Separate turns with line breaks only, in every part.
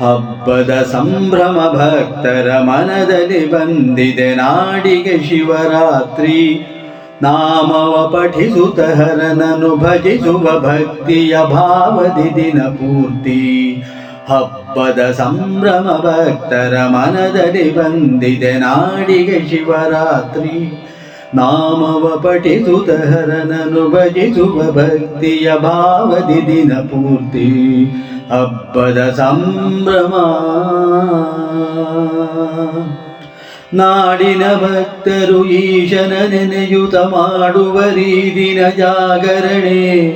ಹಬ್ಬದ ಸಂಭ್ರಮ ಭಕ್ತರ ಮನದಲ್ಲಿ ಬಂದಿದೆ ನಾಡಿಗೆ ಶಿವರಾತ್ರಿ. ನಾಮವ ಪಠಿಸುತ ಹರನನು ಭಜಿಸುವ ಭಕ್ತಿಯ ಭಾವದಿ ದಿನ ಪೂರ್ತಿ. ಹಬ್ಬದ ಸಂಭ್ರಮ ಭಕ್ತರ ಮನದಲ್ಲಿ ಬಂದಿದೆ ನಾಡಿಗೆ ಶಿವರಾತ್ರಿ. ನಾಮವ ಪಠಿಸುತ್ತ ಹರನನು ಭಜಿಸುವ ಭಕ್ತಿಯ ಭಾವದಿ ದಿನ ಪೂರ್ತಿ ಹಬ್ಬದ ಸಂಭ್ರಮ. ನಾಡಿನ ಭಕ್ತರು ಈಶನ ನೆನೆಯುತ ಮಾಡುವ ರೀದಿನ ಜಾಗರಣೆ.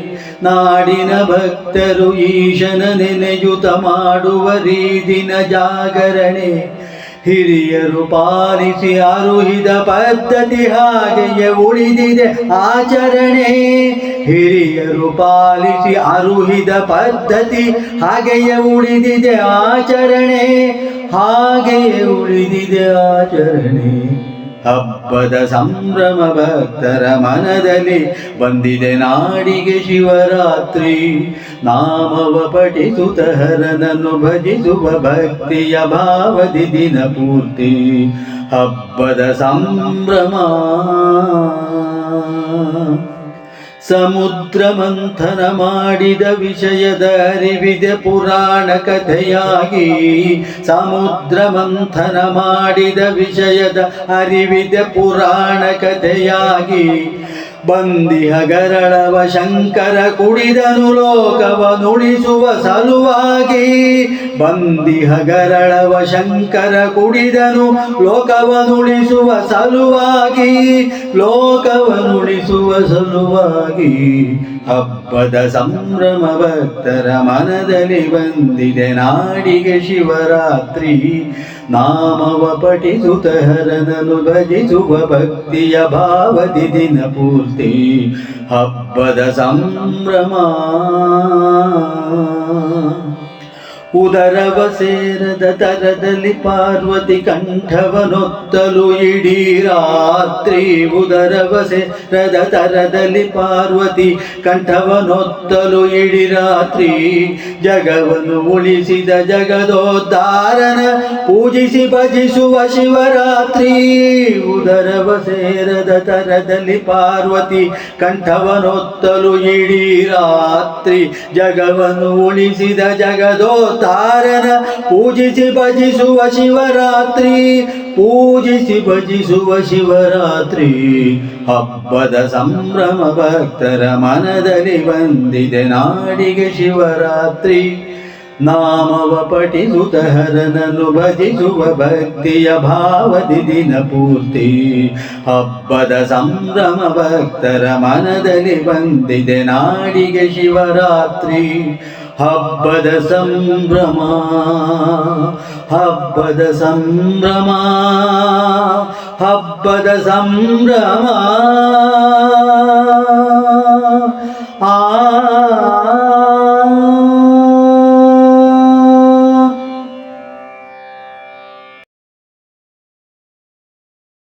ನಾಡಿನ ಭಕ್ತರು ಈಶನ ನೆನೆಯುತ ಮಾಡುವ ರೀದಿನ ಜಾಗರಣೆ. ಹಿರಿಯರು ಪಾಲಿಸಿ ಅರುಹಿದ ಪದ್ಧತಿ ಹಾಗೆಯೇ ಉಳಿದಿದೆ ಆಚರಣೆ. ಹಿರಿಯರು ಪಾಲಿಸಿ ಅರುಹಿದ ಪದ್ಧತಿ ಹಾಗೆಯೇ ಉಳಿದಿದೆ ಆಚರಣೆ. ಹಾಗೆಯೇ ಉಳಿದಿದೆ ಆಚರಣೆ. ಹಬ್ಬದ ಸಂಭ್ರಮ ಭಕ್ತರ ಮನದಲ್ಲಿ ಬಂದಿದೆ ನಾಡಿಗೆ ಶಿವರಾತ್ರಿ. ನಾಮವ ಪಠಿಸುತ್ತ ಹರನನ್ನು ಭಜಿಸುವ ಭಕ್ತಿಯ ಭಾವದಿ ದಿನ ಪೂರ್ತಿ. ಹಬ್ಬದ ಸಂಭ್ರಮ. ಸಮುದ್ರ ಮಂಥನ ಮಾಡಿದ ವಿಷಯದ ಅರಿವಿದೆ ಪುರಾಣ ಕಥೆಯಾಗಿ. ಸಮುದ್ರ ಮಂಥನ ಮಾಡಿದ ವಿಷಯದ ಅರಿವಿದೆ ಪುರಾಣ ಕಥೆಯಾಗಿ. ಬಂದಿಹ ಹಗರಳವ ಶಂಕರ ಕುಡಿದನು ಲೋಕವ ನುಡಿಸುವ ಸಲುವಾಗಿ. ಬಂದಿ ಹಗರಳವ ಶಂಕರ ಕುಡಿದನು ಲೋಕವ ನುಡಿಸುವ ಸಲುವಾಗಿ. ಲೋಕವ ನುಡಿಸುವ ಸಲುವಾಗಿ. ಹಬ್ಬದ ಸಂಭ್ರಮ ಭಕ್ತರ ಮನದಲ್ಲಿ ಬಂದಿದೆ ನಾಡಿಗೆ ಶಿವರಾತ್ರಿ. ನಾಮವ ಪಠಿಸುತ್ತ ಹರನನು ಭಜಿಸುವ ಭಕ್ತಿಯ ಭಾವದಿ ದಿನ ಪೂರ್ತಿ. ಹಬ್ಬದ ಸಂಭ್ರಮ. ಉದರವ ಸೇರದ ತರದಲ್ಲಿ ಪಾರ್ವತಿ ಕಂಠವನೊತ್ತಲು ಇಡೀ ರಾತ್ರಿ ಉದರವ ಸೇರದ ತರದಲ್ಲಿ ಪಾರ್ವತಿ ಕಂಠವನೊತ್ತಲು ಇಡೀ ರಾತ್ರಿ ಜಗವನ್ನು ಉಳಿಸಿದ ಜಗದೋದ್ಧಾರನ ಪೂಜಿಸಿ ಭಜಿಸುವ ಶಿವರಾತ್ರಿ. ಉದರವ ಸೇರದ ತರದಲ್ಲಿ ಪಾರ್ವತಿ ಕಂಠವನೊತ್ತಲು ಇಡೀ ರಾತ್ರಿ ಜಗವನ್ನು ಉಳಿಸಿದ ಜಗದೋತಾರನ ಪೂಜಿಸಿ ಭಜಿಸುವ ಶಿವರಾತ್ರಿ, ಪೂಜಿಸಿ ಭಜಿಸುವ ಶಿವರಾತ್ರಿ. ಹಬ್ಬದ ಸಂಭ್ರಮ ಭಕ್ತರ ಮನದಲ್ಲಿ ಬಂದಿದೆ ನಾಡಿಗೆ ಶಿವರಾತ್ರಿ. ನಾಮವ ಪಠಿಸುತ್ತ ಹರನನು ಭಜಿಸುವ ಭಕ್ತಿಯ ಭಾವದಿ ದಿನ ಪೂರ್ತಿ. ಹಬ್ಬದ ಸಂಭ್ರಮ ಭಕ್ತರ ಮನದಲ್ಲಿ ಬಂದಿದೆ ನಾಡಿಗೆ ಶಿವರಾತ್ರಿ. ಹಬ್ಬದ ಸಂಭ್ರಮ ಹಬ್ಬದ ಸಂಭ್ರಮ ಹಬ್ಬದ ಸಂಭ್ರಮ.